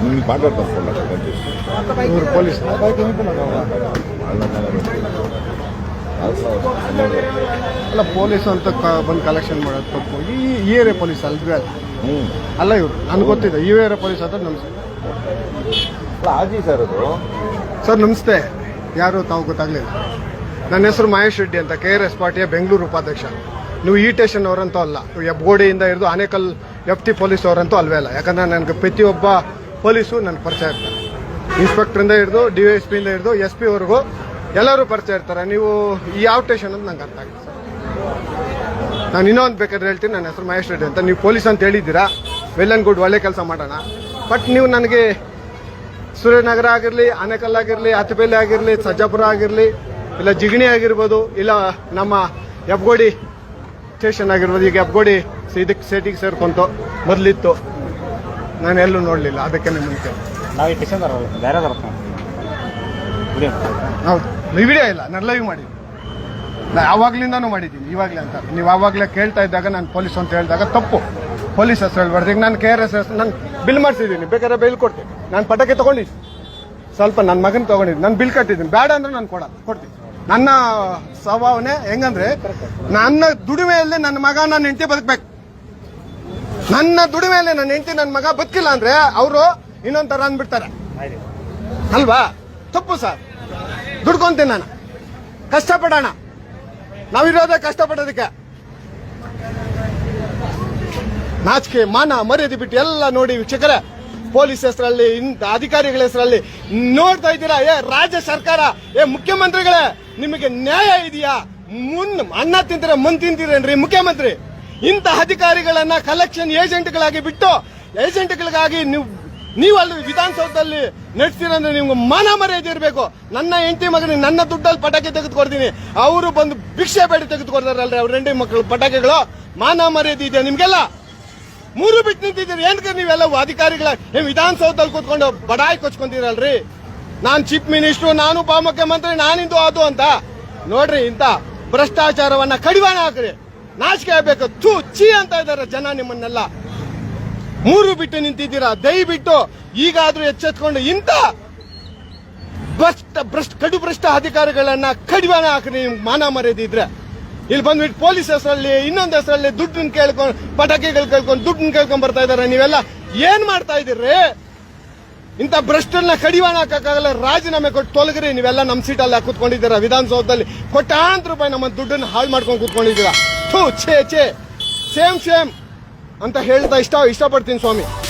ನೀನು ಮಾತಾಡ್ತಾನೆ ಇವರು ಪೊಲೀಸ್. ಅಲ್ಲ ಪೊಲೀಸ್ ಅಂತ ಬಂದು ಕಲೆಕ್ಷನ್ ಮಾಡೋದು ತಪ್ಪು. ಈ ಏರಿಯಾ ಪೊಲೀಸ್ ಅಲ್ರಿ ಅಲ್ಲ ಹ್ಞೂ ಅಲ್ಲ ಇವರು ನನಗೆ ಗೊತ್ತಿದೆ. ಈ ಏರಿಯಾ ಪೊಲೀಸ್ ಅಂತ ನಮಸ್ತೆ ಆಜಿ ಸರ್ ಅದು. ಸರ್ ನಮಸ್ತೆ. ಯಾರು ತಾವು ಗೊತ್ತಾಗ್ಲಿಲ್ಲ. ನನ್ನ ಹೆಸರು ಮಹೇಶ್ ರೆಡ್ಡಿ ಅಂತ ಕೆ ಆರ್ ಎಸ್ ಪಾರ್ಟಿಯ ಬೆಂಗಳೂರು ಉಪಾಧ್ಯಕ್ಷ. ನೀವು ಈ ಸ್ಟೇಷನ್ ಅವರಂತೂ ಅಲ್ಲ. ನೀವು ಹೆಬ್ಗೋಡಿಯಿಂದ ಹಿಡಿದು ಆನೇಕಲ್ ಎಫ್ ಟಿ ಪೊಲೀಸ್ ಅವರಂತೂ ಅಲ್ವೇ ಅಲ್ಲ. ಯಾಕಂದ್ರೆ ನನಗೆ ಪ್ರತಿಯೊಬ್ಬ ಪೊಲೀಸು ನನ್ನ ಪರಿಚಯ ಇರ್ತಾರೆ. ಇನ್ಸ್ಪೆಕ್ಟ್ರಿಂದ ಹಿಡಿದು ಡಿ ಎಸ್ ಪಿಯಿಂದ ಹಿಡಿದು ಎಸ್ ಪಿವರೆಗೂ ಎಲ್ಲರೂ ಪರಿಚಯ ಇರ್ತಾರೆ. ನೀವು ಈ ಯಾವ ಟೇಷನ್ ಅಂತ ನಂಗೆ ಅರ್ಥ ಆಗಿದೆ ನಾನು ಇನ್ನೊಂದು ಬೇಕಾದ್ರೆ ಹೇಳ್ತೀನಿ. ನನ್ನ ಹೆಸರು ಮಹೇಶ್ ರೆಡ್ಡಿ ಅಂತ. ನೀವು ಪೊಲೀಸ್ ಅಂತ ಹೇಳಿದ್ದೀರಾ? ವೆಲ್ ಆ್ಯಂಡ್ ಗುಡ್ ಒಳ್ಳೆ ಕೆಲಸ ಮಾಡೋಣ. ಬಟ್ ನೀವು ನನಗೆ ಸೂರ್ಯನಗರ ಆಗಿರಲಿ, ಆನೆಕಲ್ ಆಗಿರಲಿ ಅತಬೇಲೆ ಆಗಿರಲಿ, ಸಜ್ಜಾಪುರ ಆಗಿರಲಿ, ಇಲ್ಲ ಜಿಗಣಿ ಆಗಿರ್ಬೋದು, ಇಲ್ಲ ನಮ್ಮ ಹೆಬ್ಗೋಡಿ ಸ್ಟೇಷನ್ ಆಗಿರ್ಬೋದು ಈಗ ಅಬ್ಗೋಡಿ ಇದಕ್ಕೆ ಸೇಟಿಗೆ ಸೇರ್ಕೊಂತು ಮೊದಲಿತ್ತು. ನಾನು ಎಲ್ಲೂ ನೋಡಲಿಲ್ಲ ಅದಕ್ಕೆ ನಿಮ್ಮ ಮುಂಚೆ ನಾವು ಬೇರೆ ಹೌದು. ವಿಡಿಯೋ ಇಲ್ಲ ನಾನು ಲೈವ್ ಮಾಡಿದ್ದೀನಿ ನಾ ಯಾವಾಗ್ಲಿಂದಾನು ಮಾಡಿದ್ದೀನಿ ಇವಾಗಲೇ ಅಂತ. ನೀವು ಆವಾಗಲೇ ಕೇಳ್ತಾ ಇದ್ದಾಗ ನಾನು ಪೊಲೀಸ್ ಅಂತ ಹೇಳಿದಾಗ ತಪ್ಪು. ಪೊಲೀಸ್ ಹೆಸರು ಹೇಳ್ಬಾರ್ದು. ಈಗ ನಾನು ಕೆ ಆರ್ ಎಸ್ ಎಸ್ ನಾನು ಬಿಲ್ ಮಾಡಿಸಿದ್ದೀನಿ ಬೇಕಾದ್ರೆ ಬಿಲ್ ಕೊಡ್ತೀನಿ. ನಾನು ಪಟಾಕಿ ತೊಗೊಂಡಿದ್ದೀನಿ. ಸ್ವಲ್ಪ ನನ್ನ ಮಗನ ತೊಗೊಂಡಿದ್ದೀನಿ. ನಾನು ಬಿಲ್ ಕಟ್ಟಿದ್ದೀನಿ. ಬೇಡ ಅಂದ್ರೆ ನಾನು ಕೊಡ ಕೊಡ್ತೀನಿ. ನನ್ನ ಸ್ವಭಾವನೆ ಹೆಂಗಂದ್ರೆ ನನ್ನ ದುಡಿಮೆಯಲ್ಲಿ ನನ್ನ ಮಗ, ನನ್ನ ಹೆಂಡತಿ ಬದುಕಬೇಕು. ನನ್ನ ದುಡಿಮೆಯಲ್ಲಿ ನನ್ನ ಹೆಂಡತಿ, ನನ್ನ ಮಗ ಬದುಕಿಲ್ಲ ಅಂದ್ರೆ ಅವರು ಇನ್ನೊಂದ್ ತರ ಅಂದ್ಬಿಡ್ತಾರೆ. ಅಲ್ವಾ? ತಪ್ಪು ಸರ್. ದುಡ್ಕೊಂತೀನಿ ನಾನು. ಕಷ್ಟಪಡೋಣ. ನಾವಿರೋದೇ ಕಷ್ಟಪಡೋದಕ್ಕೆ. ನಾಚಿಕೆ, ಮಾನ, ಮರ್ಯಾದೆ ಬಿಟ್ಟು ಎಲ್ಲ ನೋಡಿ ವೀಕ್ಷಕರೇ ಪೊಲೀಸ್ ಹೆಸರಲ್ಲಿ, ಇಂಥ ಅಧಿಕಾರಿಗಳ ಹೆಸರಲ್ಲಿ ನೋಡ್ತಾ ಇದ್ದೀರಾ? ಏ, ರಾಜ್ಯ ಸರ್ಕಾರ, ಏ, ಮುಖ್ಯಮಂತ್ರಿಗಳೇ, ನಿಮಗೆ ನ್ಯಾಯ ಇದೆಯಾ? ಮುನ್, ಅನ್ನ ತಿಂತೀರ, ಮುನ್ ತಿಂತೀರೇನ್ರಿ ಮುಖ್ಯಮಂತ್ರಿ? ಇಂಥ ಅಧಿಕಾರಿಗಳನ್ನ ಕಲೆಕ್ಷನ್ ಏಜೆಂಟ್ಗಳಾಗಿ ಬಿಟ್ಟು ಏಜೆಂಟ್ಗಳಿಗಾಗಿ ನೀವು ನೀವು ಅಲ್ಲಿ ವಿಧಾನಸೌಧದಲ್ಲಿ ನಡೆಸ್ತೀರಂದ್ರೆ ನಿಮ್ಗೆ ಮಾನ ಮರ್ಯಾದೆ ಇರಬೇಕು. ನನ್ನ ಹೆಂಡತಿ ಮಗನಿಗೆ ನನ್ನ ದುಡ್ಡಲ್ಲಿ ಪಟಾಕಿ ತೆಗೆದುಕೊಡ್ತೀನಿ. ಅವರು ಬಂದು ಭಿಕ್ಷೆ ಬೇಡಿ ತೆಗೆದುಕೊಡ್ತಾರಲ್ರಿ ಅವ್ರ ಹೆಂಡತಿ ಮಕ್ಕಳು ಪಟಾಕಿಗಳು. ಮಾನ ಮರ್ಯಾದೆ ಇದೆಯಾ ನಿಮ್ಗೆಲ್ಲ? ಮೂರು ಬಿಟ್ಟು ನಿಂತಿದ್ದೀರಿ. ಏನಕ್ಕೆ ನೀವೆಲ್ಲ ಅಧಿಕಾರಿಗಳ ನೀವು ವಿಧಾನಸೌಧದಲ್ಲಿ ಕೂತ್ಕೊಂಡು ಬಡಾಯಿ ಕೊಚ್ಕೊಂತೀರಲ್ರಿ ನಾನ್ ಚೀಫ್ ಮಿನಿಸ್ಟ್ರು ನಾನು ಉಪಮುಖ್ಯಮಂತ್ರಿ ನಾನಿಂದು ಅದು ಅಂತ. ನೋಡ್ರಿ ಇಂತ ಭ್ರಷ್ಟಾಚಾರವನ್ನ ಕಡಿವಾಣ ಹಾಕ್ರಿ. ನಾಚಿಕೆ ಆಗ್ಬೇಕು. ಥೂ ಚಿ ಅಂತ ಇದಾರೆ ಜನ ನಿಮ್ಮನ್ನೆಲ್ಲ. ಮೂರು ಬಿಟ್ಟು ನಿಂತಿದ್ದೀರಾ? ದಯವಿಟ್ಟು ಈಗಾದ್ರೂ ಎಚ್ಚೆತ್ಕೊಂಡು ಇಂತ ಭ್ರಷ್ಟ ಭ್ರಷ್ಟ ಕಡು ಭ್ರಷ್ಟ ಅಧಿಕಾರಿಗಳನ್ನ ಕಡಿವಾಣ ಹಾಕ್ರಿ ನಿಮ್ಗೆ ಮಾನ ಮರ್ಯಾದೆ ಇದ್ರೆ. ಇಲ್ಲಿ ಬಂದ್ಬಿಟ್ಟು ಪೊಲೀಸ್ ಹೆಸರಲ್ಲಿ, ಇನ್ನೊಂದು ಹೆಸರಲ್ಲಿ ದುಡ್ಡನ್ನ ಕೇಳ್ಕೊಂಡು, ಪಟಾಕಿಗಳು ಕೇಳ್ಕೊಂಡು ದುಡ್ಡನ್ನ ಕೇಳ್ಕೊಂಡ್ ಬರ್ತಾ ಇದಾರೆ ನೀವೆಲ್ಲ ಏನ್ ಮಾಡ್ತಾ ಇದೀರ್ರಿ ಇಂಥ ಭ್ರಷ್ಟನ್ನ ಕಡಿವಾಣ ಹಾಕಕ್ಕಾಗಲ್ಲ, ರಾಜೀನಾಮೆ ಕೊಟ್ಟು ತೊಲಗ್ರಿ. ನೀವೆಲ್ಲ ನಮ್ಮ ಸೀಟಲ್ಲಿ ಕೂತ್ಕೊಂಡಿದ್ದೀರಾ? ವಿಧಾನಸೌಧದಲ್ಲಿ ಕೊಟ್ಟಾಂತರ ರೂಪಾಯಿ ನಮ್ಮ ದುಡ್ಡನ್ನ ಹಾಳು ಮಾಡ್ಕೊಂಡು ಕೂತ್ಕೊಂಡಿದ್ದೀರಾ? ಥೂ, ಛೇ ಛೇ. Same same. ಅಂತ ಹೇಳ್ತಾ ಇಷ್ಟ, ಇಷ್ಟಪಡ್ತೀನಿ ಸ್ವಾಮಿ.